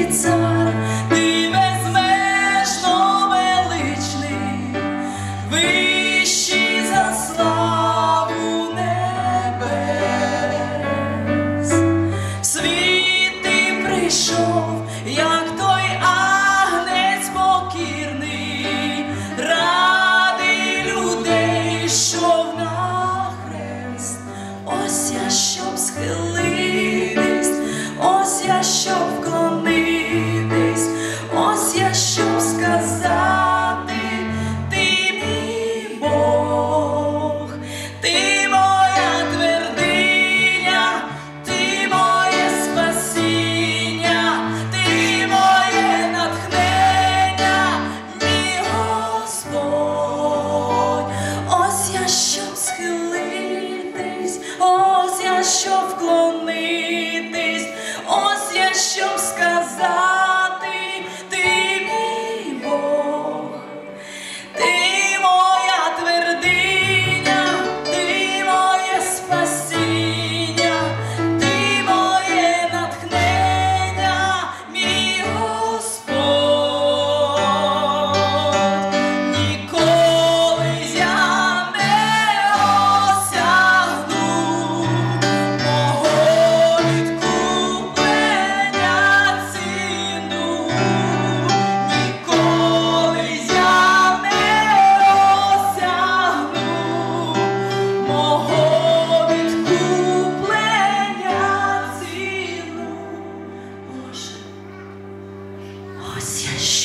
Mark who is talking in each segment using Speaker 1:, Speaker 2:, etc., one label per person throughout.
Speaker 1: it's a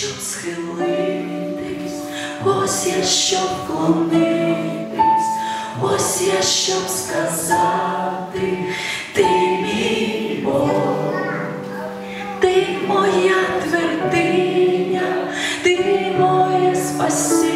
Speaker 1: щоб схилитись, ось я щоб вклонитись, ось я щоб сказати, ти мій Бог, ти моя твердиня, ти моє спасіння.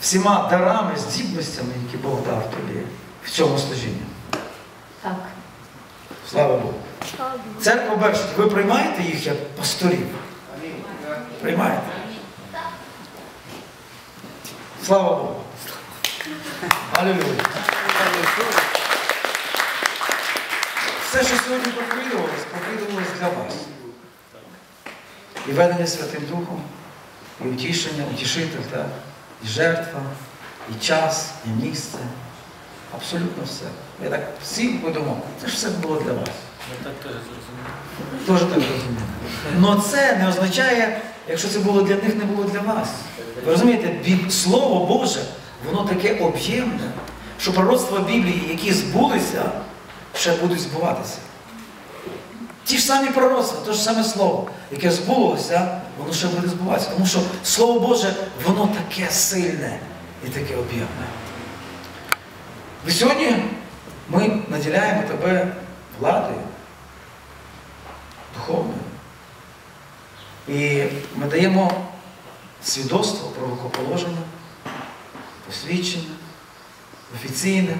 Speaker 2: Всіма дарами, здібностями, які Бог дав тобі в цьому служінні?
Speaker 3: Так.
Speaker 2: Слава Богу. Церква Бершить, ви приймаєте їх як пасторів? Приймаєте? Слава Богу. Алілуя. Все, що сьогодні проповідувалось, проповідувалось для вас. І ведення Святим Духом, і утішення, утішитель, так? І жертва, і час, і місце. Абсолютно все. Я так всі подумав, це ж все було для вас.
Speaker 4: Ми так теж зрозуміли.
Speaker 2: Теж так розумію. Але це не означає, якщо це було для них, не було для вас. Ви розумієте, Слово Боже, воно таке об'ємне, що пророцтва Біблії, які збулися, ще будуть збуватися. Ті ж самі пророцтва, те ж саме слово, яке збулося, воно ще буде збуватися. Тому що Слово Боже, воно таке сильне і таке об'ємне. І сьогодні ми наділяємо тебе владою духовною. І ми даємо свідоцтво про рукоположення, посвідчення, офіційне,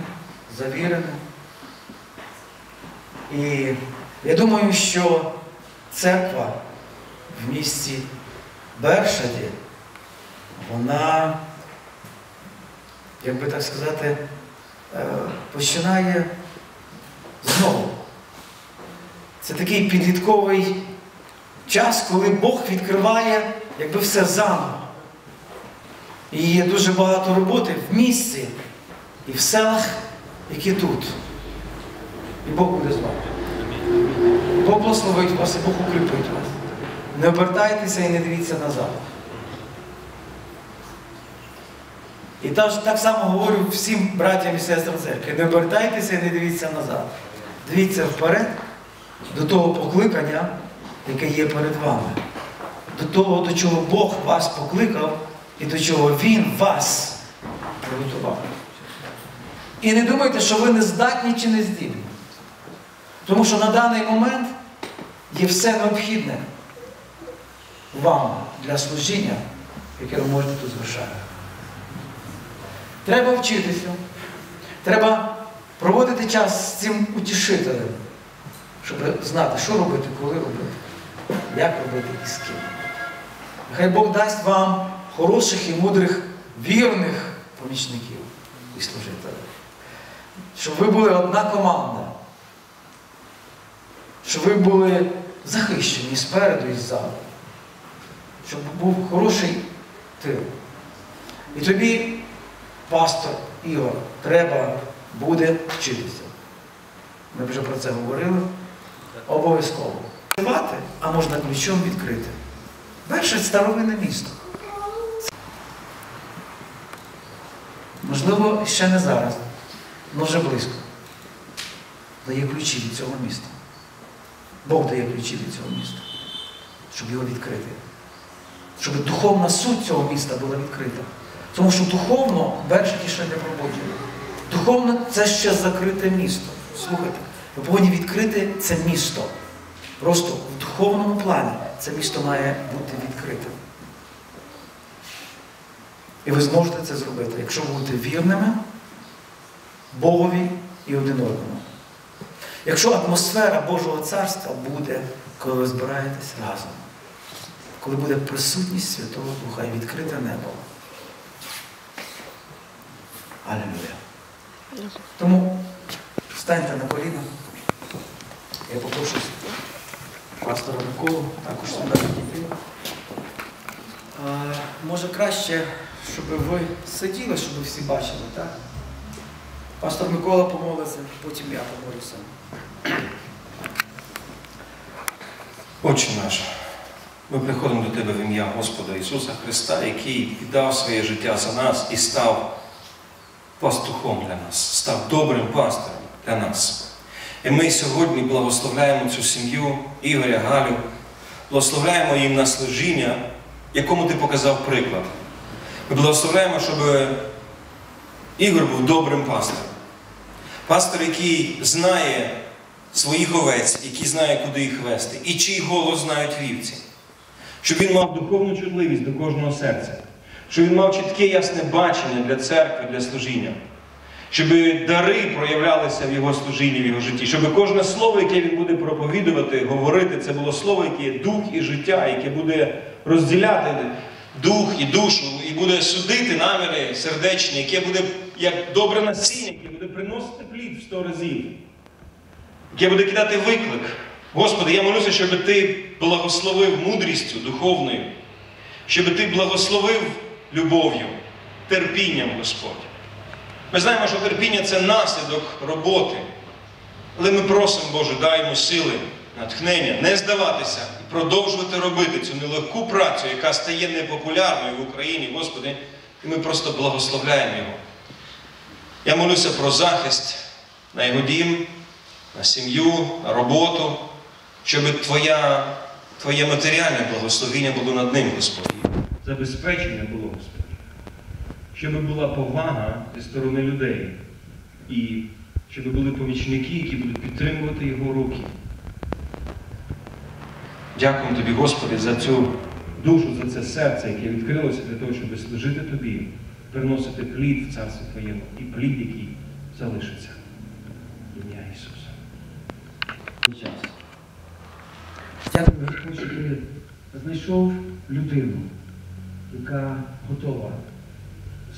Speaker 2: завірене. І я думаю, що церква в місті Бершаді, вона, як би так сказати, е, починає знову. Це такий підлітковий час, коли Бог відкриває якби все заново. І є дуже багато роботи в місті і в селах, які тут. І Бог буде з вами. Бог благословить вас і Бог укріпить вас. Не обертайтеся і не дивіться назад. І так, само говорю всім братям і сестрам церкви. Не обертайтеся і не дивіться назад. Дивіться вперед до того покликання, яке є перед вами. До того, до чого Бог вас покликав і до чого Він вас приготував. І не думайте, що ви не здатні чи не здібні. Тому що на даний момент є все необхідне вам для служіння, яке ви можете тут звершати. Треба вчитися. Треба проводити час з цим утішителем, щоб знати, що робити, коли робити, як робити і з ким. Нехай Бог дасть вам хороших і мудрих, вірних помічників і служителів. Щоб ви були одна команда. Щоб ви були захищені спереду і ззаду. Щоб був хороший тил. І тобі, пастор Ігор, треба буде вчитися. Ми вже про це говорили. Обов'язково. А можна ключом відкрити. Перше старовинне місто. Можливо, ще не зараз, але вже близько. Дає ключі від цього міста. Бог дає ключі від цього міста, щоб його відкрити. Щоб духовна суть цього міста була відкрита. Тому що духовно Бершаті ще не пробуджено. Духовно це ще закрите місто. Слухайте, ви повинні відкрити це місто. Просто в духовному плані це місто має бути відкритим. І ви зможете це зробити, якщо ви будете вірними Богові і один одному. Якщо атмосфера Божого царства буде, коли ви збираєтесь разом, коли буде присутність Святого Духа і відкрите небо. Алілуя. Тому встаньте на коліна. Я попрошу пастора Миколу, також сюди підійти. Може краще, щоб ви сиділи, щоб всі бачили, так? Пастор Микола помолиться, потім я помолюся.
Speaker 5: Отче наш, ми приходимо до Тебе в ім'я Господа Ісуса Христа, який віддав своє життя за нас і став пастухом для нас, став добрим пастирем для нас. І ми сьогодні благословляємо цю сім'ю Ігоря Галю, благословляємо їм на служіння, якому ти показав приклад. Ми благословляємо, щоб Ігор був добрим пастором. Пастор, який знає своїх овець, який знає, куди їх вести, і чий голос знають вівці. Щоб він мав духовну чутливість до кожного серця, щоб він мав чітке ясне бачення для церкви, для служіння, щоб дари проявлялися в його служінні, в його житті, щоб кожне слово, яке він буде проповідувати, говорити, це було слово, яке є дух і життя, яке буде розділяти дух і душу, і буде судити наміри сердечні, яке буде як добре насіння, яке буде приносити плід в сто разів, яке буде кидати виклик. Господи, я молюся, щоб Ти благословив мудрістю духовною, щоб Ти благословив любов'ю, терпінням, Господь. Ми знаємо, що терпіння це наслідок роботи. Але ми просимо, Боже, дай йому сили, натхнення, не здаватися і продовжувати робити цю нелегку працю, яка стає непопулярною в Україні, Господи, і ми просто благословляємо його. Я молюся про захист на його дім, на сім'ю, на роботу, щоб Твоя, Твоє матеріальне благословіння було над ним, Господь. Забезпечення було, Господь. Щоб була повага зі сторони людей. І щоб були помічники, які будуть підтримувати його руки. Дякуємо тобі, Господи, за цю душу, за це серце, яке відкрилося для того, щоб служити тобі, приносити плід в царстві Твоєму і плід, який залишиться. Ім'я Ісуса.
Speaker 2: час. Дякую, Господь, що ти знайшов людину, яка готова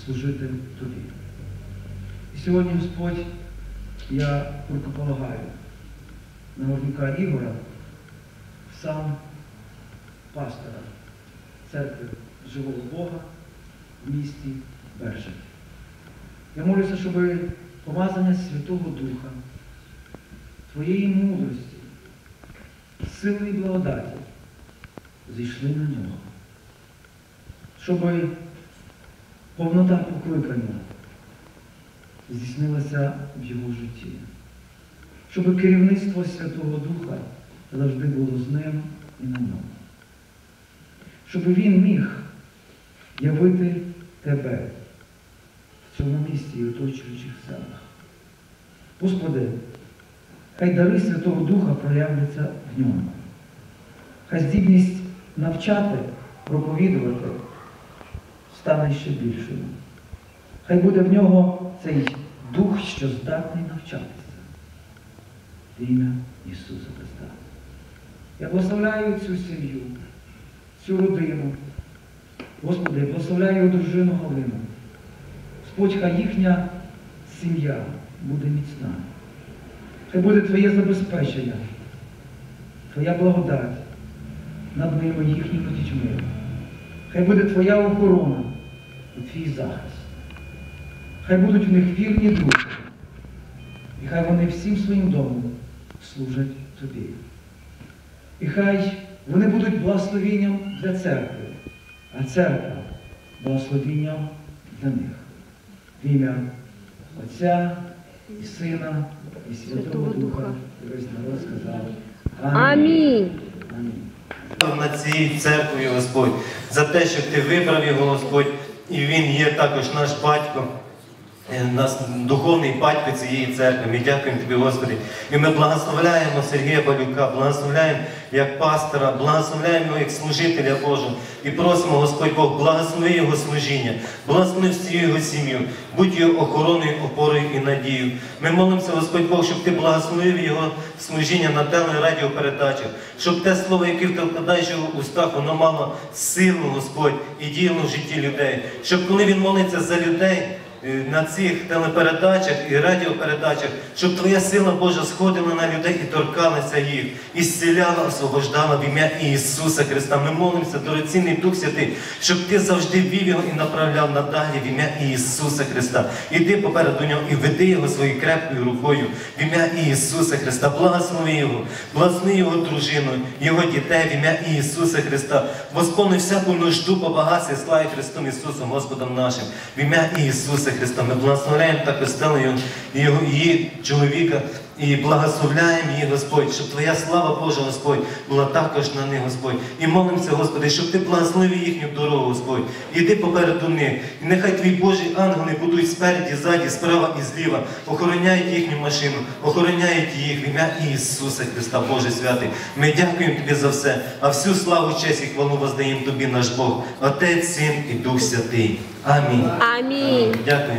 Speaker 2: служити тобі. І сьогодні, Господь, я рукополагаю на горника Ігора, сам пастора церкви живого Бога в місті Бережень. Я молюся, щоб помазання Святого Духа, Твоєї мудрості, сили і благодаті зійшли на нього, щоб повнота покликання здійснилася в його житті, щоб керівництво Святого Духа завжди було з ним і на ньому. Щоб він міг явити тебе цьому місті і оточуючих селах. Господи, хай дари Святого Духа проявляться в ньому. Хай здібність навчати, проповідувати стане ще більшою. Хай буде в нього цей дух, що здатний навчатися. В ім'я Ісуса Христа. Я благословляю цю сім'ю, цю родину. Господи, я благословляю дружину Галину. Господь, хай їхня сім'я буде міцна. Хай буде Твоє забезпечення, Твоя благодать над ними їхніми дітьми. Хай буде Твоя охорона і Твій захист. Хай будуть в них вірні друзі. І хай вони всім своїм домом служать Тобі. І хай вони будуть благословенням для церкви, а церква благословенням для них. В ім'я Отця і Сина, і Святого Духа, і весь народ сказав.
Speaker 3: Амінь.
Speaker 2: Амінь.
Speaker 4: над цією церквою, Господь, за те, що ти вибрав його, Господь, і він є також наш батько, нас духовний батько цієї церкви. Ми дякуємо тобі, Господи. І ми благословляємо Сергія Балюка, благословляємо як пастора, благословляємо його як служителя Божого. І просимо, Господь Бог, благослови його служіння, благослови всю його сім'ю, будь його охороною, опорою і надією. Ми молимося, Господь Бог, щоб ти благословив його служіння на телерадіопередачах, щоб те слово, яке ти вкладаєш в устах, воно мало силу, Господь, і діяло в житті людей. Щоб коли він молиться за людей, е, на цих телепередачах і радіопередачах, щоб Твоя сила Божа сходила на людей і торкалася їх, і зціляла, освобождала в ім'я Ісуса Христа. Ми молимося, дорогоцінний Дух Святий, щоб Ти завжди вів його і направляв надалі в ім'я Ісуса Христа. Іди попереду нього і веди його своєю крепкою рукою в ім'я Ісуса Христа. Благослови його, благослови його дружину, його дітей в ім'я Ісуса Христа. Восповни всяку нужду по багатстві, славі Христом Ісусом, Господом нашим, в ім'я Ісуса Христа. Ми благословляємо також стелу і її чоловіка і благословляємо їх, Господь, щоб Твоя слава Божа, Господь, була також на них, Господь. І молимося, Господи, щоб Ти благословив їхню дорогу, Господь. Іди попереду них. І нехай Твої Божі ангели будуть спереді, ззаді, справа і зліва, охороняють їхню машину, охороняють їх в ім'я Ісуса Христа, Боже святий. Ми дякуємо Тобі за все, а всю славу, честь і хвалу воздаємо Тобі, наш Бог, Отець, Син і Дух Святий. Амінь.
Speaker 3: Амінь.
Speaker 4: Дякую.